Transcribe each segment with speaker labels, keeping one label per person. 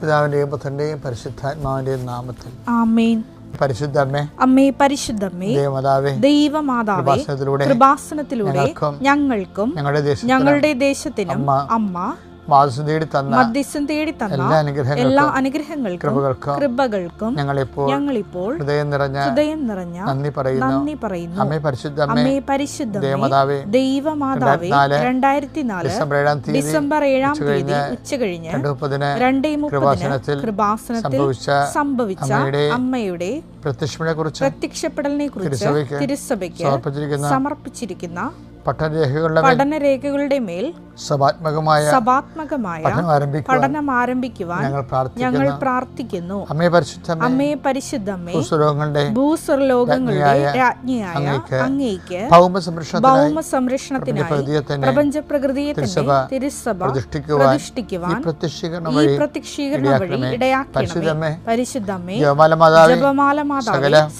Speaker 1: പിതാവിന്റെയും പുത്രന്റെയും പരിശുദ്ധാത്മാവിന്റെയും നാമത്തിൽ.
Speaker 2: ആമേൻ.
Speaker 1: പരിശുദ്ധ അമ്മേ
Speaker 2: പരിശുദ്ധമ്മേ
Speaker 1: ദേവമാതാവേ
Speaker 2: ദൈവമാതാവേ
Speaker 1: കൃപാസനത്തിലൂടെ ഞങ്ങൾക്കും ഞങ്ങളുടെ
Speaker 2: ദേശത്തിനും
Speaker 1: അമ്മ മാസം തേടി തന്ന
Speaker 2: മധ്യസ്ഥം തേടി തന്ന
Speaker 1: എല്ലാ അനുഗ്രഹങ്ങൾക്കും
Speaker 2: എല്ലാ അനുഗ്രഹങ്ങൾക്കും
Speaker 1: കൃപകൾക്കും ഞങ്ങളിപ്പോൾ
Speaker 2: ഞങ്ങളിപ്പോൾ
Speaker 1: ഹൃദയം നിറഞ്ഞ
Speaker 2: ഹൃദയം നിറഞ്ഞ
Speaker 1: നന്ദി പറയുന്നു.
Speaker 2: നന്ദി പറയുന്നു.
Speaker 1: അമ്മേ പരിശുദ്ധ അമ്മേ
Speaker 2: പരിശുദ്ധ
Speaker 1: ദേവമാതാവേ
Speaker 2: ദൈവമാതാവേ രണ്ടായിരത്തി നാല്
Speaker 1: ഡിസംബർ ഏഴാം തീയതി
Speaker 2: ഡിസംബർ ഏഴാം തീയതി
Speaker 1: ഉച്ച
Speaker 2: കഴിഞ്ഞ്
Speaker 1: രണ്ട് മുപ്പതിന്
Speaker 2: രണ്ടേ മുപ്പതിന്
Speaker 1: കൃപാസനത്തിൽ സംഭവിച്ച അമ്മയുടെ പ്രത്യക്ഷങ്ങളെ കുറിച്ച്
Speaker 2: പ്രത്യക്ഷപ്പെടലിനെ കുറിച്ച്
Speaker 1: തിരുസഭയ്ക്ക് സമർപ്പിച്ചിരിക്കുന്ന പഠനരേഖകളുടെ മേൽ സഭാത്മകമായ
Speaker 2: സഭാത്മകമായ
Speaker 1: പഠനം ആരംഭിക്കുവാൻ ഞങ്ങൾ പ്രാർത്ഥിക്കുന്നു.
Speaker 2: ഞങ്ങൾ പ്രാർത്ഥിക്കുന്നു.
Speaker 1: അമ്മേ പരിശുദ്ധ അമ്മേ
Speaker 2: അമ്മയെ പരിശുദ്ധമ്മേ
Speaker 1: ഭൂസ്വലോകങ്ങളുടെ
Speaker 2: ഭൂസ്വർലോകങ്ങളുടെ
Speaker 1: രാജ്ഞിയായ അങ്ങേക്ക് ഭൗമ സംരക്ഷണത്തിനായി
Speaker 2: സംരക്ഷണത്തിനായി പ്രപഞ്ച പ്രകൃതിയെ തന്നെ തിരുസഭ
Speaker 1: പ്രതിഷ്ഠിക്കുവാൻ ഈ പ്രത്യക്ഷീകരണം വഴി ഇടയാക്കണമേ. പരിശുദ്ധമേ,
Speaker 2: ഇടയാക്കണമേ പരിശുദ്ധമ്മേ
Speaker 1: ജപമാല മാതാവേ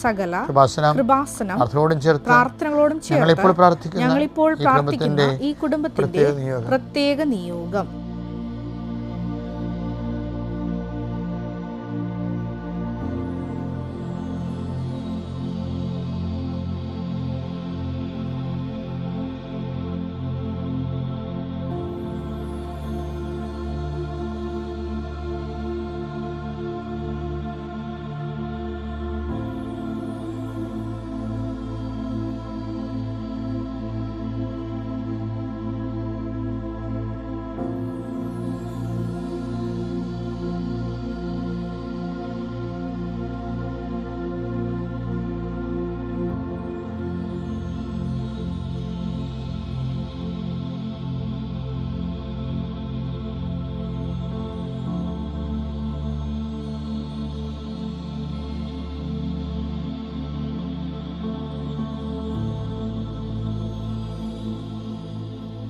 Speaker 1: സകല കൃപാസനം
Speaker 2: പ്രാർത്ഥനകളോടും
Speaker 1: ഞങ്ങളിപ്പോൾ
Speaker 2: ചേർത്ത്
Speaker 1: പ്രാർത്ഥിക്കുന്ന
Speaker 2: ഞങ്ങളിപ്പോൾ പ്രാർത്ഥിക്കുന്ന ഈ കുടുംബത്തിന്റെ
Speaker 1: പ്രത്യേക നിയോഗം.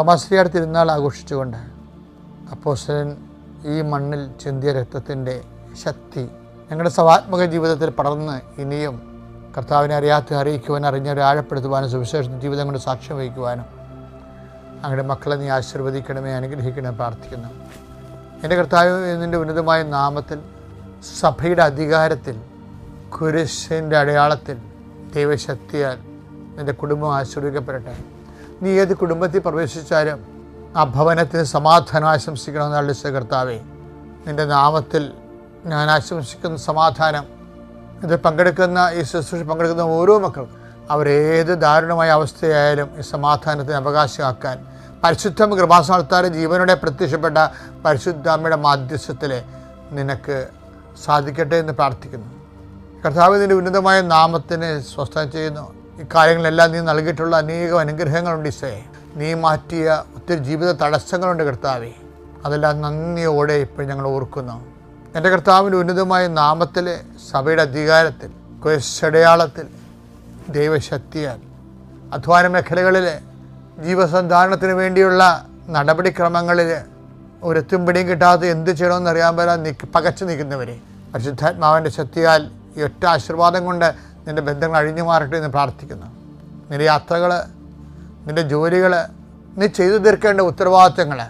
Speaker 1: തമാശ്രീയാർ തിരുനാൾ ആഘോഷിച്ചുകൊണ്ട് അപ്പോസ്റ്റലൻ ഈ മണ്ണിൽ ചിന്തിയ രക്തത്തിന്റെ ശക്തി ഞങ്ങളുടെ സവാത്മക ജീവിതത്തിൽ പടർന്ന് ഇനിയും കർത്താവിനെ അറിയാത്ത അറിയിക്കുവാനും അറിഞ്ഞവരെ ആഴപ്പെടുത്തുവാനും സുവിശേഷ ജീവിതം കൊണ്ട് സാക്ഷ്യം വഹിക്കുവാനും അങ്ങയുടെ മക്കളെ നീ ആശീർവദിക്കണമേ അനുഗ്രഹിക്കണമേ പ്രാർത്ഥിക്കുന്നു. എന്റെ കർത്താവ് നിന്റെ ഉന്നതമായ നാമത്തിൽ സഭയുടെ അധികാരത്തിൽ കുരിശിന്റെ അടയാളത്തിൽ ദൈവശക്തിയാൽ നിന്റെ കുടുംബം ആശീർവദിക്കപ്പെടട്ടെ. നീ ഏത് കുടുംബത്തിൽ പ്രവേശിച്ചാലും ആ ഭവനത്തിന് സമാധാനം ആശംസിക്കണമെന്നുള്ള കർത്താവേ. നിന്റെ നാമത്തിൽ ഞാൻ ആശംസിക്കുന്ന സമാധാനം. ഇത് പങ്കെടുക്കുന്ന ഈ ശുശ്രൂഷ പങ്കെടുക്കുന്ന ഓരോ മക്കളും അവരേത് ദാരുണമായ അവസ്ഥയായാലും ഈ സമാധാനത്തിന് അവകാശമാക്കാൻ പരിശുദ്ധ കൃപാസ്ഥാനത്താരെ ജീവനോടെ പ്രത്യക്ഷപ്പെട്ട പരിശുദ്ധാമ്മയുടെ മാധ്യസ്ഥത്തിൽ നിനക്ക് സാധിക്കട്ടെ എന്ന് പ്രാർത്ഥിക്കുന്നു. കർത്താവ് ഇതിന്റെ ഉന്നതമായ നാമത്തിന് സ്വസ്ഥം ചെയ്യുന്നു. ഈ കാര്യങ്ങളെല്ലാം നീ നൽകിയിട്ടുള്ള അനേകം അനുഗ്രഹങ്ങളുണ്ട് ഇസേ നീ മാറ്റിയ ഒത്തിരി ജീവിത തടസ്സങ്ങളുണ്ട് കർത്താവേ. അതെല്ലാം നന്ദിയോടെ ഇപ്പോൾ ഞങ്ങൾ ഓർക്കുന്നു. എന്റെ കർത്താവിന്റെ ഉന്നതമായ നാമത്തിലെ സഭയുടെ അധികാരത്തിൽ കുശടയാളത്തിൽ ദൈവശക്തിയാൽ അധ്വാന മേഖലകളിൽ ജീവസന്ധാരണത്തിന് വേണ്ടിയുള്ള നടപടിക്രമങ്ങളിൽ ഒരെത്തും പിടിയും കിട്ടാതെ എന്ത് ചെയ്യണമെന്ന് അറിയാൻ പറ്റാൻ നിക്ക് പകച്ചു നിൽക്കുന്നവരെ പരിശുദ്ധാത്മാവിന്റെ ശക്തിയാൽ ഈ ഒറ്റ ആശീർവാദം കൊണ്ട് നിന്റെ ബന്ധങ്ങൾ അഴിഞ്ഞു മാറട്ടെ എന്ന് പ്രാർത്ഥിക്കുന്നു. നിന്റെ യാത്രകൾ നിന്റെ ജോലികൾ നീ ചെയ്തു തീർക്കേണ്ട ഉത്തരവാദിത്തങ്ങൾ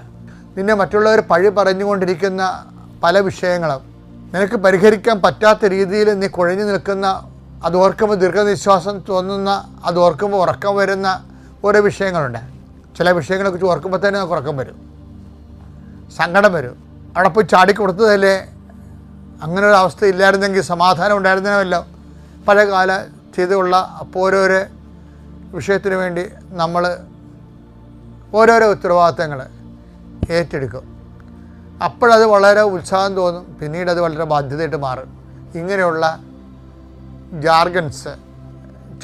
Speaker 1: നിന്നെ മറ്റുള്ളവർ പഴി പറഞ്ഞുകൊണ്ടിരിക്കുന്ന പല വിഷയങ്ങളും നിനക്ക് പരിഹരിക്കാൻ പറ്റാത്ത രീതിയിൽ നീ കുഴഞ്ഞു നിൽക്കുന്ന അത് ഓർക്കുമ്പോൾ ദീർഘനിശ്വാസം തോന്നുന്ന അത് ഓർക്കുമ്പോൾ ഉറക്കം വരുന്ന ഓരോ വിഷയങ്ങളുണ്ട്. ചില വിഷയങ്ങളെക്കുറിച്ച് ഓർക്കുമ്പോൾ തന്നെ നമുക്ക് ഉറക്കം വരും. സങ്കടം വരും. അവിടെ പോയി ചാടിക്കൊടുത്തതല്ലേ? അങ്ങനെ ഒരു അവസ്ഥ ഇല്ലായിരുന്നെങ്കിൽ സമാധാനം ഉണ്ടായിരുന്നല്ലോ പല കാല ചെയ്തുള്ള ഓരോരോ വിഷയത്തിന് വേണ്ടി നമ്മൾ ഓരോരോ ഉത്തരവാദിത്തങ്ങൾ ഏറ്റെടുക്കും. അപ്പോഴത് വളരെ ഉത്സാഹം തോന്നും പിന്നീട് അത് വളരെ ബാധ്യതയായിട്ട് മാറും. ഇങ്ങനെയുള്ള ജാർഗൻസ്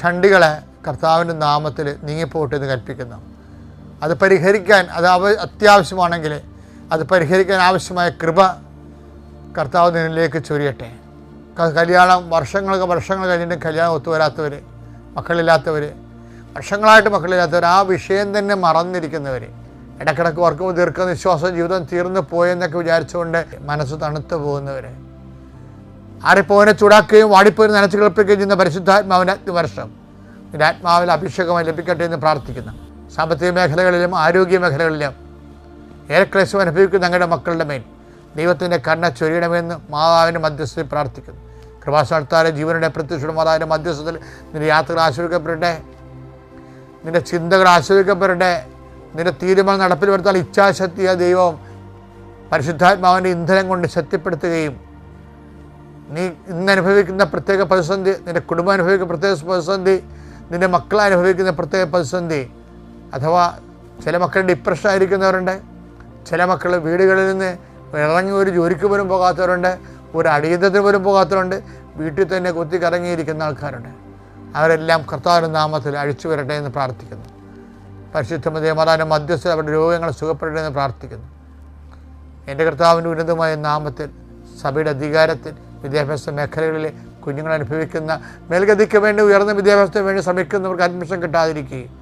Speaker 1: ചണ്ടികളെ കർത്താവിന്റെ നാമത്തിൽ നീങ്ങിപ്പോട്ടെ എന്ന് കൽപ്പിക്കുന്നു. അത് പരിഹരിക്കാൻ അത് അവ അത്യാവശ്യമാണെങ്കിൽ അത് പരിഹരിക്കാൻ ആവശ്യമായ കൃപ കർത്താവ് നിന്നിലേക്ക് ചൊരിയട്ടെ. കല്യാണം വർഷങ്ങൾക്ക് വർഷങ്ങൾ കഴിഞ്ഞിട്ട് കല്യാണം ഒത്തുവരാത്തവർ മക്കളില്ലാത്തവർ വർഷങ്ങളായിട്ട് മക്കളില്ലാത്തവർ ആ വിഷയം തന്നെ മറന്നിരിക്കുന്നവർ. ഇടക്കിടക്ക് ഓർക്കുമ്പോൾ ദീർഘനിശ്വാസം ജീവിതം തീർന്നു പോയെന്നൊക്കെ വിചാരിച്ചുകൊണ്ട് മനസ്സ് തണുത്തു പോകുന്നവർ. ആറിപ്പോവനെ ചൂടാക്കുകയും വാടിപ്പോയി നനച്ചു കളിപ്പിക്കുകയും ചെയ്യുന്ന പരിശുദ്ധാത്മാവിന്റെ വർഷം നിന്റെ ആത്മാവിൽ അഭിഷേകമായി ലഭിക്കട്ടെ എന്ന് പ്രാർത്ഥിക്കുന്നു. സാമ്പത്തിക മേഖലകളിലും ആരോഗ്യ മേഖലകളിലും ഏറെക്ലേശം അനുഭവിക്കുന്ന ഞങ്ങളുടെ മക്കളുടെ മേൽ ദൈവത്തിന്റെ കണ്ണ ചൊരിയണമെന്ന് മാതാവിന്റെ മധ്യസ്ഥയിൽ പ്രാർത്ഥിക്കുന്നു. കൃപാസ്ഥാനത്താരെ ജീവനുടെ പ്രത്യക്ഷയുടെ മാതാവിന്റെ മധ്യസ്ഥത്തിൽ നിന്റെ യാത്രകൾ ആശ്രയിക്കപ്പെടട്ടെ. നിന്റെ ചിന്തകൾ ആശ്രയിക്കപ്പെടട്ടെ. നിന്റെ തീരുമാനം നടപ്പിൽ വരുത്താൻ ഇച്ഛാശക്തിയ ദൈവം പരിശുദ്ധാത്മാവിന്റെ ഇന്ധനം കൊണ്ട് ശക്തിപ്പെടുത്തുകയും നീ ഇന്ന് അനുഭവിക്കുന്ന പ്രത്യേക പ്രതിസന്ധി നിന്റെ കുടുംബം അനുഭവിക്കുന്ന പ്രത്യേക പ്രതിസന്ധി നിന്റെ മക്കൾ അനുഭവിക്കുന്ന പ്രത്യേക പ്രതിസന്ധി അഥവാ ചില മക്കൾ ഡിപ്രഷൻ ആയിരിക്കുന്നവരുണ്ട്. ചില മക്കൾ വീടുകളിൽ നിന്ന് ഇറങ്ങി ഒരു ജോലിക്ക് പോലും പോകാത്തവരുണ്ട്. ഒരു അടിയന്തരത്തിന് പോലും പോകാത്തവരുണ്ട്. വീട്ടിൽ തന്നെ കുത്തി കറങ്ങിയിരിക്കുന്ന ആൾക്കാരുണ്ട്. അവരെല്ലാം കർത്താവിന്റെ നാമത്തിൽ അഴിച്ചു വരട്ടെ എന്ന് പ്രാർത്ഥിക്കുന്നു. പരിശുദ്ധമതേ മാതാവിന്റെ മധ്യസ്ഥ അവരുടെ രോഗങ്ങൾ സുഖപ്പെടട്ടെ എന്ന് പ്രാർത്ഥിക്കുന്നു. എന്റെ കർത്താവിന്റെ ഉന്നതമായ നാമത്തിൽ സഭയുടെ അധികാരത്തിൽ വിദ്യാഭ്യാസ മേഖലകളിലെ കുഞ്ഞുങ്ങൾ അനുഭവിക്കുന്ന മേൽഗതിക്ക് വേണ്ടി ഉയർന്ന വിദ്യാഭ്യാസത്തിന് വേണ്ടി ശ്രമിക്കുന്നവർക്ക് അഡ്മിഷൻ കിട്ടാതിരിക്കുകയും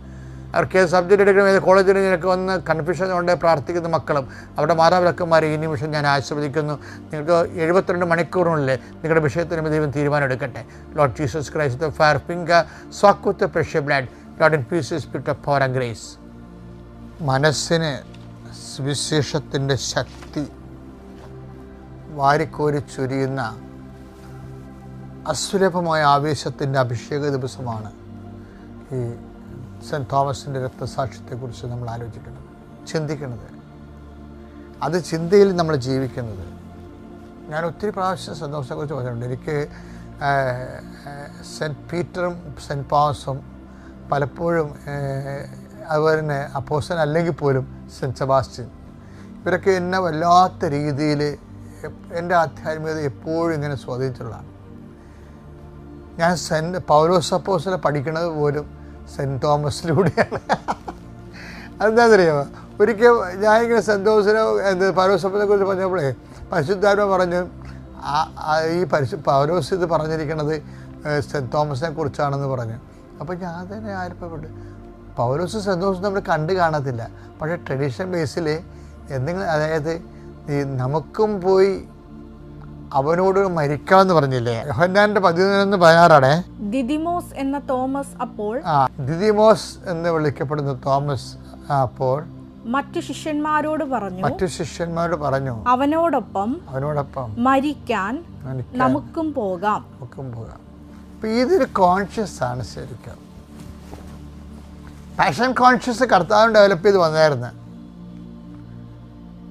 Speaker 1: അവർക്ക് ഏത് സബ്ജക്റ്റ് എടുക്കണം ഏത് കോളേജിൽ നിനക്ക് വന്ന് കൺഫ്യൂഷൻ കൊണ്ട് പ്രാർത്ഥിക്കുന്ന മക്കളും. അവരുടെ മാതാപിതാക്കന്മാരെ ഈ നിമിഷം ഞാൻ ആശീർവദിക്കുന്നു. നിങ്ങൾക്ക് എഴുപത്തിരണ്ട് മണിക്കൂറിനുള്ളിൽ നിങ്ങളുടെ വിഷയത്തിന് ദൈവം തീരുമാനം എടുക്കട്ടെ. Lord Jesus Christ fire finger സ്വാക്കുത്ത് precious blood Lord in peace spirit of power grace മനസ്സിന് സുവിശേഷത്തിന്റെ ശക്തി വാരിക്കോരി ചൊരിയുന്ന അസുലഭമായ ആവേശത്തിന്റെ അഭിഷേക ദിവസമാണ് ഈ സെന്റ് തോമസിന്റെ രക്തസാക്ഷ്യത്തെക്കുറിച്ച് നമ്മൾ ആലോചിക്കണം. ചിന്തിക്കുന്നത് അത് ചിന്തയിൽ നമ്മൾ ജീവിക്കുന്നത്. ഞാൻ ഒത്തിരി പ്രാവശ്യം സെന്റ് തോമസിനെക്കുറിച്ച് പറഞ്ഞിട്ടുണ്ട്. എനിക്ക് സെന്റ് പീറ്ററും സെന്റ് തോമസും പലപ്പോഴും അതുപോലെ തന്നെ അപ്പോസൻ അല്ലെങ്കിൽ പോലും സെന്റ് സെബാസ്റ്റ്യൻ. ഇവരൊക്കെ എന്നെ വല്ലാത്ത രീതിയിൽ എന്റെ ആധ്യാത്മികത എപ്പോഴും ഇങ്ങനെ സ്വാധീനിച്ചിട്ടുള്ളതാണ്. ഞാൻ സെന്റ് പൗലോസ് അപ്പോസിലെ പഠിക്കുന്നത് പോലും സെന്റ് തോമസിലൂടെയാണ്. അതെന്താണെന്നറിയാമോ ഒരിക്കൽ ഞാൻ ഇങ്ങനെ സെന്റ് തോമസിനെ എന്ത് പൗലോസ് അപ്പോസിനെ കുറിച്ച് പറഞ്ഞപ്പോഴേ പരിശുദ്ധാരോ പറഞ്ഞു ഈ പരിശു പൗലോസ് ഇത് പറഞ്ഞിരിക്കുന്നത് സെന്റ് തോമസിനെ കുറിച്ചാണെന്ന് പറഞ്ഞു. അപ്പോൾ ഞാൻ തന്നെ ആരപ്പപ്പെട്ടു പൗരോസ് സെന്റ് തോമസ് നമ്മൾ കണ്ട് കാണത്തില്ല. പക്ഷേ ട്രഡീഷണൽ ബേസിൽ എന്തെങ്കിലും അതായത് ഈ നമുക്കും പോയി അവനോട് മരിക്കാന്ന് പറഞ്ഞില്ലേ? യോഹന്നാന്റെ പതിനൊന്ന് പതിനാറാണേ.
Speaker 2: ദിദിമോസ് എന്ന തോമസ് അപ്പോൾ
Speaker 1: ആ ദിദിമോസ് എന്ന് വിളിക്കപ്പെടുന്ന തോമസ് അപ്പോൾ
Speaker 2: മറ്റു ശിഷ്യന്മാരോട് പറഞ്ഞു
Speaker 1: മറ്റു ശിഷ്യന്മാരോട് പറഞ്ഞു
Speaker 2: അവനോടൊപ്പം
Speaker 1: അവനോടൊപ്പം
Speaker 2: മരിക്കാൻ നമുക്കും പോകാം.
Speaker 1: നമുക്കും പോകാം. അപ്പൊ ഇതൊരു കോൺഷ്യസ് ആണ് ശരിക്കും. പാഷൻ കോൺഷ്യസ് കർത്താവിന് ഡെവലപ്പ് ചെയ്ത് വന്നായിരുന്നു.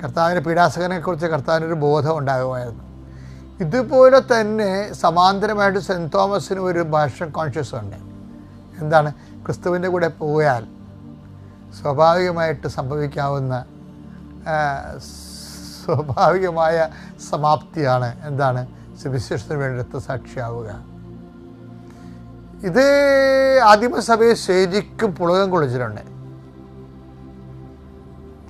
Speaker 1: കർത്താവിന്റെ പീഡാസകനെക്കുറിച്ച് കർത്താവിനൊരു ബോധം ഉണ്ടാകുമായിരുന്നു. ഇതുപോലെ തന്നെ സമാന്തരമായിട്ട് സെന്റ് തോമസിന് ഒരു ഭാഷ കോൺഷ്യസ് ഉണ്ട്. എന്താണ്? ക്രിസ്തുവിന്റെ കൂടെ പോയാൽ സ്വാഭാവികമായിട്ട് സംഭവിക്കാവുന്ന സ്വാഭാവികമായ സമാപ്തിയാണ് എന്താണ്? സുവിശേഷത്തിന് വേണ്ടി രക്തസാക്ഷിയാവുക. ഇത് ആദിമസഭയെ ശരിക്കും പുളകം കൊള്ളിച്ചിട്ടുണ്ട്.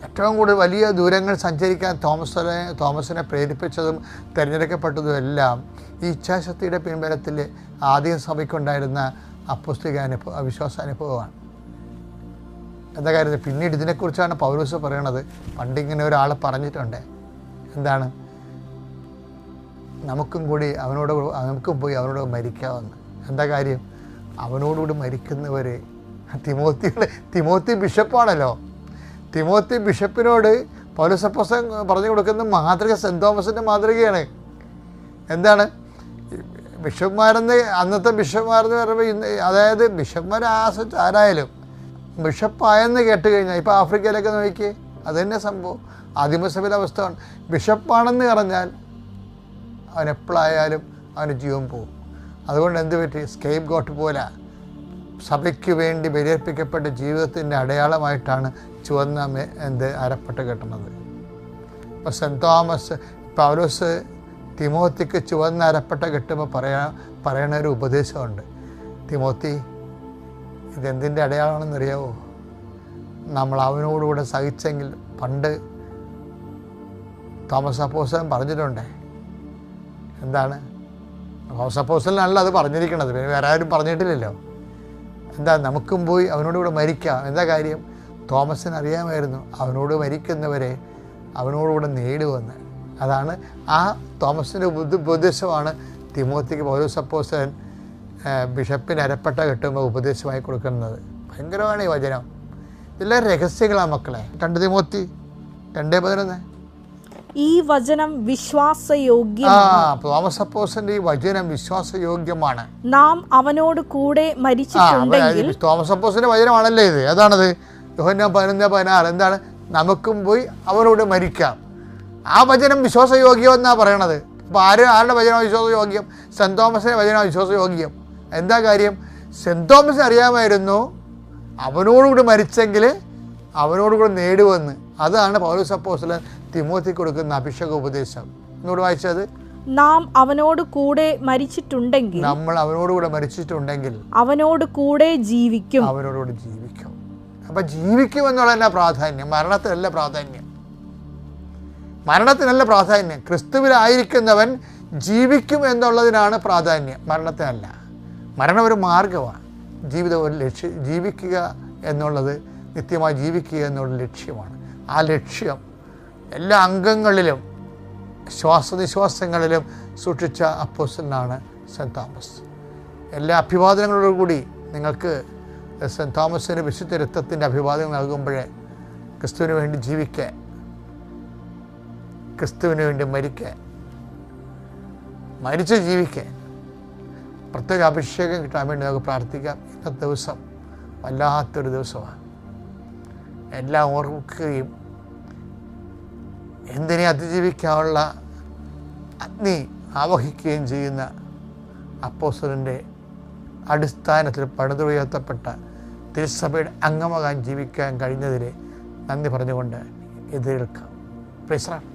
Speaker 1: ഏറ്റവും കൂടുതൽ വലിയ ദൂരങ്ങൾ സഞ്ചരിക്കാൻ തോമസിനെ തോമസിനെ പ്രേരിപ്പിച്ചതും തിരഞ്ഞെടുക്കപ്പെട്ടതും എല്ലാം ഈ ഇച്ഛാശക്തിയുടെ പിൻബലത്തിൽ ആദ്യം സഭയ്ക്കുണ്ടായിരുന്ന അപ്പുസ്തിക അനുഭവ വിശ്വാസാനുഭവമാണ് എന്താ കാര്യത്തിൽ പിന്നീട് ഇതിനെക്കുറിച്ചാണ് പൗരൂസ് പറയണത്. പണ്ടിങ്ങനെ ഒരാൾ പറഞ്ഞിട്ടുണ്ട്. എന്താണ്? നമുക്കും കൂടി അവനോട് നമുക്കും പോയി അവനോട് മരിക്കാമെന്ന് എന്താ കാര്യം? അവനോടുകൂടി മരിക്കുന്നവർ തിമോത്തിയുടെ തിമോത്തി ബിഷപ്പാണല്ലോ. തിമോത്തി ബിഷപ്പിനോട് പൗരസപ്പസം പറഞ്ഞു കൊടുക്കുന്ന മാതൃക സെന്റ് തോമസിന്റെ മാതൃകയാണ്. എന്താണ്? ബിഷപ്പ്മാരെന്ന് അന്നത്തെ ബിഷപ്പ്മാരെന്ന് പറയുമ്പോൾ ഇന്ന് അതായത് ബിഷപ്പ്മാർ ആശ്രയിച്ച് ആരായാലും ബിഷപ്പായെന്ന് കേട്ട് കഴിഞ്ഞാൽ ഇപ്പോൾ ആഫ്രിക്കയിലൊക്കെ നോക്കി അത് തന്നെ സംഭവം. ആദിമസഭയിലെ അവസ്ഥയാണ്. ബിഷപ്പാണെന്ന് പറഞ്ഞാൽ അവൻ എപ്പോഴായാലും അവന് ജീവൻ പോകും. അതുകൊണ്ട് എന്ത് പറ്റി? സ്കേപ്പ് ഗോട്ട് പോലെ സഭയ്ക്ക് വേണ്ടി ബലിയർപ്പിക്കപ്പെട്ട ജീവിതത്തിന്റെ അടയാളമായിട്ടാണ് ചുവന്ന എന്ത് അരപ്പെട്ട് കെട്ടണത്. ഇപ്പോൾ സെന്റ് തോമസ് പൗലോസ് തിമോത്തിക്ക് ചുവന്ന അരപ്പെട്ട കെട്ടുമ്പോൾ പറയാ പറയണ ഒരു ഉപദേശമുണ്ട്. തിമോത്തി ഇതെന്തിന്റെ അടയാളമാണെന്ന് അറിയാവോ നമ്മൾ അവനോടുകൂടെ സഹിച്ചെങ്കിൽ പണ്ട് തോമസ് അപ്പോസൻ പറഞ്ഞിട്ടുണ്ട്. എന്താണ്? തോമസ് അപ്പോസലിനല്ല അത് പറഞ്ഞിരിക്കണത്. പിന്നെ വേറെ ആരും പറഞ്ഞിട്ടില്ലല്ലോ. എന്താ? നമുക്കും പോയി അവനോടുകൂടെ മരിക്കാം. എന്താ കാര്യം? തോമസിന് അറിയാമായിരുന്നു അവനോട് മരിക്കുന്നവരെ അവനോടുകൂടെ നേടുമെന്ന് അതാണ് ആ തോമസിന്റെ ഉപദ- ഉപദേശമാണ് തിമോത്തിക്ക് പൗരസപ്പോസൻ ബിഷപ്പിന് അരപ്പെട്ട കെട്ടുമ്പോൾ ഉപദേശമായി കൊടുക്കുന്നത്. ഭയങ്കരമാണ് ഈ വചനം. ഇതെല്ലാം രഹസ്യങ്ങളാണ് മക്കളെ. രണ്ട് തിമോത്തി രണ്ടേ പതിനൊന്ന്.
Speaker 2: ഈ വചനം വിശ്വാസയോഗ്യ
Speaker 1: തോമസ് അപ്പോസന്റെ ഈ വചനം വിശ്വാസയോഗ്യമാണ്.
Speaker 2: നാം അവനോട് കൂടെ
Speaker 1: മരിച്ചു
Speaker 2: മരിച്ചിട്ടുണ്ടെങ്കിൽ
Speaker 1: അപ്പൊ തോമസ് അപ്പോസിന്റെ വചനമാണല്ലേ ഇത്? ഏതാണത് യോഹന്ന പതിനൊന്ന് പതിനാറ്. എന്താണ്? നമുക്കും പോയി അവരോട് മരിക്കാം. ആ വചനം വിശ്വാസയോഗ്യം എന്നാണ് പറയണത്. അപ്പോൾ ആര് ആരുടെ വചനം വിശ്വാസയോഗ്യം? സെന്റ് തോമസിന്റെ വചനം വിശ്വാസയോഗ്യം. എന്താ കാര്യം? സെന്റ് തോമസ് അറിയാമായിരുന്നു അവനോടുകൂടി മരിച്ചെങ്കിൽ അവനോടുകൂടി നേടുവെന്ന്. അതാണ് പൗലോസ് അപ്പോസ്തലൻ തിമോത്തി കൊടുക്കുന്ന അഭിഷേക ഉപദേശം. എന്നോട് വായിച്ചത്?
Speaker 2: നാം അവനോട് കൂടെ മരിച്ചിട്ടുണ്ടെങ്കിൽ
Speaker 1: നമ്മൾ അവനോട് കൂടെ മരിച്ചിട്ടുണ്ടെങ്കിൽ
Speaker 2: അവനോട് കൂടെ ജീവിക്കും.
Speaker 1: അവരോട് ജീവിക്കും. അപ്പം ജീവിക്കും എന്നുള്ളതല്ല പ്രാധാന്യം. മരണത്തിനല്ല പ്രാധാന്യം. മരണത്തിനല്ല പ്രാധാന്യം. ക്രിസ്തുവിലായിരിക്കുന്നവൻ ജീവിക്കും എന്നുള്ളതിനാണ് പ്രാധാന്യം. മരണത്തിനല്ല. മരണം ഒരു മാർഗമാണ് ജീവിതം ഒരു ലക്ഷ്യം ജീവിക്കുക എന്നുള്ളത് നിത്യമായി ജീവിക്കുക എന്നുള്ള ലക്ഷ്യമാണ്. ആ ലക്ഷ്യം എല്ലാ അംഗങ്ങളിലും ശ്വാസനിശ്വാസങ്ങളിലും സൂക്ഷിച്ച അപ്പോസിനാണ് സെന്റ് തോമസ്. എല്ലാ അഭിവാദനങ്ങളോടുകൂടി നിങ്ങൾക്ക് സെന്റ് തോമസിന് വിശുദ്ധ രക്തത്തിന്റെ അഭിവാദ്യം നൽകുമ്പോഴേ ക്രിസ്തുവിന് വേണ്ടി ജീവിക്കേ. ക്രിസ്തുവിന് വേണ്ടി മരിക്കേ. മരിച്ച് ജീവിക്കേ. പ്രത്യേക അഭിഷേകം കിട്ടാൻ വേണ്ടി നമുക്ക് പ്രാർത്ഥിക്കാം. ഇന്നത്തെ ദിവസം വല്ലാത്തൊരു ദിവസമാണ്. എല്ലാം ഓർക്കുകയും എന്തിനെ അതിജീവിക്കാനുള്ള അഗ്നി ആവഹിക്കുകയും ചെയ്യുന്ന അപ്പോസ്റ്റലിന്റെ അടിസ്ഥാനത്തിൽ പണിതുയർത്തപ്പെട്ട തിരുസഭയുടെ അംഗമാകാൻ ജീവിക്കാൻ കഴിഞ്ഞതിൽ നന്ദി പറഞ്ഞുകൊണ്ട് എതിരേൽക്കാം പ്രൈസ്